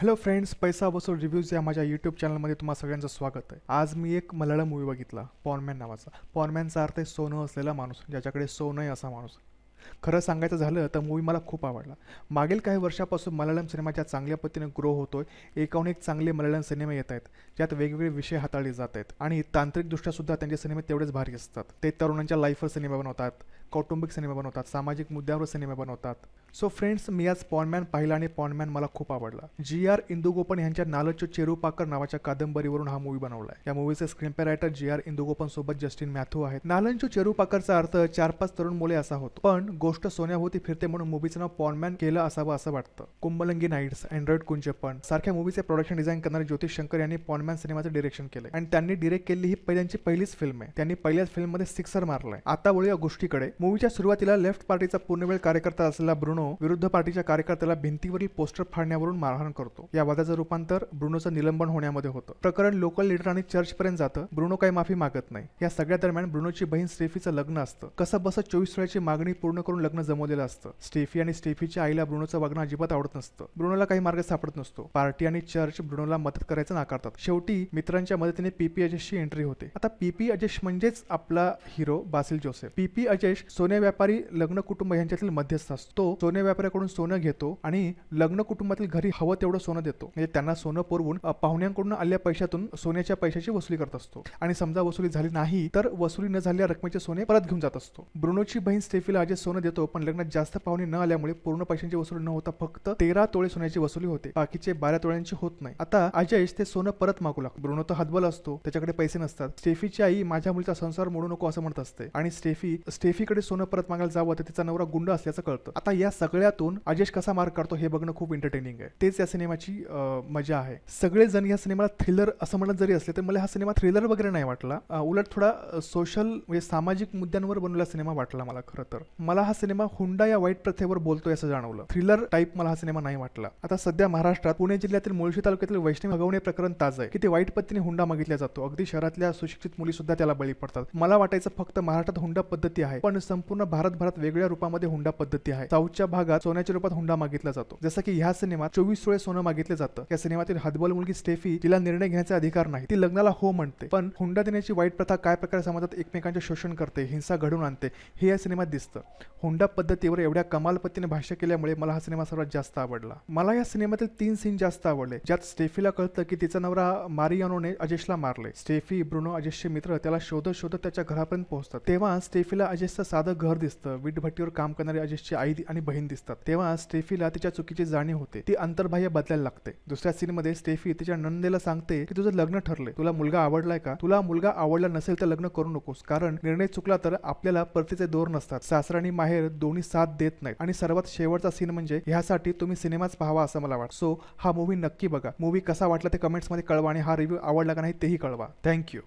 Hello friends पैसा वसूल reviews या माझ्या यूट्यूब चॅनलमध्ये तुम्हाला सगळ्यांचं स्वागत आहे. आज मी एक मल्याळम मूवी बघितला पॉनमॅन नावाचा. पॉनमॅनचा अर्थ आहे सोनं असलेला माणूस ज्याच्याकडे सोनं आहे असा माणूस खरं सांगायचं झालं तर मूवी मला खूप आवडला. मागील काही वर्षापासून मल्याळम सिनेमा ज्या चांगल्या पद्धतीने ग्रो होतोय एकाहून एक चांगले मल्याळम सिनेमे येत आहेत ज्यात वेगवेगळे विषय हाताळले जात आहेत. आणि तांत्रिकदृष्ट्यासुद्धा त्यांचे सिनेमे तेवढेच भारी असतात. ते तरुणांच्या लाईफवर सिनेमा बनवतात कौटुंबिक सिनेमा बनवतात सामाजिक मुद्द्यावर सिनेमा बनवतात. सो फ्रेंड्स मी आज पॉनमॅन पाहिला आणि पॉनमॅन मला खूप आवडला. जी आर इंदुगोपन यांच्या नालचो चेरुपाकर नावाच्या कादंबरीवरून हा मूवी बनवला आहे या मूवीचे स्क्रीनपे रायटर जी आर इंदुगोपन सोबत जस्टिन मॅथू आहेत. नालंचो चेरुपाकरचा अर्थ चार पाच तरुण मुले असा होतो. पण गोष्ट सोन्याभोवती फिरते म्हणून मूवीचं नाव पॉनमॅन केलं असावं असं वाटतं. कुंभलंगी नाईट्स अँड्रॉइड कुंचपण सारख्या मूवीचे प्रोडक्शन डिझाईन करणारे ज्योतिष शंकर यांनी पॉनमॅन सिनेमाचं डिरेक्शन केले आणि त्यांनी डिरेक्ट केलेली ही पहिल्यांची पहिलीच फिल्म आहे. त्यांनी पहिल्याच फिल्ममध्ये सिक्सर मारलाय. आता वळूया गोष्टीकडे. मूवीच्या सुरुवातीला लेफ्ट पार्टीचा पूर्णवेळ कार्यकर्ता असलेला ब्रुनो विरुद्ध पार्टीच्या कार्यकर्त्याला भिंतीवरील पोस्टर फाडण्यावरून मारहाण करतो. या वादाचं रूपांतर ब्रुनोचं निलंबन होण्यामध्ये होतं. प्रकरण लोकल लीडर आणि चर्च पर्यंत जातं. ब्रुनो काही माफी मागत नाही. या सगळ्या दरम्यान ब्रुनोची बहीण स्टेफीचं लग्न असतं. कसं बसं चोवीस वेळाची मागणी पूर्ण करून लग्न जमवलेलं असतं. स्टेफी आणि स्टेफीच्या आईला ब्रुनोचं वागणं अजिबात आवडत नसतं. ब्रुनोला काही मार्ग सापडत नसतो. पार्टी आणि चर्च ब्रुनोला मदत करायचं नाकारतात. शेवटी मित्रांच्या मदतीने पीपी अजेशची एंट्री होते. आता पीपी अजेश म्हणजेच आपला hero Basil Joseph. P P Ajesh व्यापारी लग्न कुटुंब यांच्यातील मध्यस्थ असतो. सोने व्यापाऱ्याकडून सोनं घेतो आणि लग्न कुटुंबातील घरी हवं तेवढं सोनं देतो. म्हणजे त्यांना सोनं पुरवून पाहुण्यांकडून आलेल्या पैशातून सोन्याच्या पैशाची वसुली करत असतो. आणि समजा वसुली झाली नाही तर वसुली न झालेल्या रकमेचे सोने परत घेऊन जात असतो. ब्रुनोची बहीण स्टेफीला अजय सोनं देतो पण लग्नात जास्त पाहुणे न आल्यामुळे पूर्ण पैशांची वसुली न होता फक्त तेरा तोळे सोन्याची वसुली होते. बाकीचे बारा तोळ्यांची होत नाही. आता अजय ते सोनं परत मागू लागतो. ब्रुनो तर हातबल असतो त्याच्याकडे पैसे नसतात. स्टेफीची आई माझ्या मुलीचा संसार मोडू नको असं म्हणत असते. आणि स्टेफी स्टेफीकडे सोनं परत मागायला जावं तर तिचा नवरा गुंड असल्याचं कळतं. आता या सगळ्यातून अजेश कसा मार्ग काढतो हे बघणं खूप एंटरटेनिंग आहे. तेच या सिनेमाची मजा आहे. सगळेजण या सिनेमाला थ्रिलर असं म्हणत जरी असले तर मला हा सिनेमा थ्रिलर वगैरे नाही वाटला. उलट थोडा सोशल म्हणजे सामाजिक मुद्द्यांवर बनवलेला सिनेमा वाटला मला खरं तर. मला हा सिनेमा हुंडा या वाईट प्रथेवर बोलतोय असं जाणवलं. थ्रिलर टाईप मला हा सिनेमा नाही वाटला. आता सध्या महाराष्ट्रात पुणे जिल्ह्यातील मुळशी तालुक्यातील वैष्णव भगवणे प्रकरण ताज आहे. की ते वाईट पद्धतीने हुंडा मागितला जातो. अगदी शहरातल्या सुशिक्षित मुली सुद्धा त्याला बळी पडतात. मला वाटायचं फक्त महाराष्ट्रात हुंडा पद्धती आहे. पण संपूर्ण भारतभरात वेगळ्या रूपामध्ये हुंडा पद्धती आहे. साऊथच्या भागात सोन्याच्या रूपात हुंडा मागितला जातो. जसं की ह्या सिनेमात चोवीस सोळे सोनं मागितलं जातं. या सिनेमातील हदबल मुलगी स्टेफी तिला निर्णय घेण्याचा अधिकार नाही. ती लग्नाला हो म्हणते. पण हुंडा देण्याची वाईट प्रथा काय प्रकारे समाजात एकमेकांचे शोषण करते हिंसा घडून आणते हे या सिनेमात दिसतं. हुंडा पद्धतीवर एवढ्या कमाल पद्धतीने भाष्य केल्यामुळे मला हा सिनेमा सर्वात जास्त आवडला. मला या सिनेमातील तीन सीन जास्त आवडले ज्यात स्टेफीला कळतं की तिचा नवरा मारियानोने अजेशला मारले. स्टेफी ब्रुनो अजेशचे मित्र त्याला शोधत शोधत त्याच्या घरापर्यंत पोहोचतात. तेव्हा स्टेफीला अजेशचा साधं घर दिसतं. वीटभट्टीवर काम करणारी अजेशची आई आणि बहीण दिसतात. तेव्हा स्टेफीला तिच्या चुकीची जाणीव होते. ती अंतर्बाह्य बदलायला लागते. दुसऱ्या सीन मध्ये स्टेफी तिच्या नंदेला सांगते की तुझं लग्न ठरले तुला मुलगा आवडलाय का? तुला मुलगा आवडला नसेल तर लग्न करू नकोस. कारण निर्णय चुकला तर आपल्याला परतीचे दोर नसतात. सासरा आणि माहेर दोन्ही साथ देत नाहीत. आणि सर्वात शेवटचा सीन म्हणजे ह्यासाठी तुम्ही सिनेमाच पाहावा असं मला वाटतं. सो हा मूवी नक्की बघा. मूवी कसा वाटला ते कमेंट्समध्ये कळवा आणि हा रिव्ह्यू आवडला का नाही तेही कळवा. थँक्यू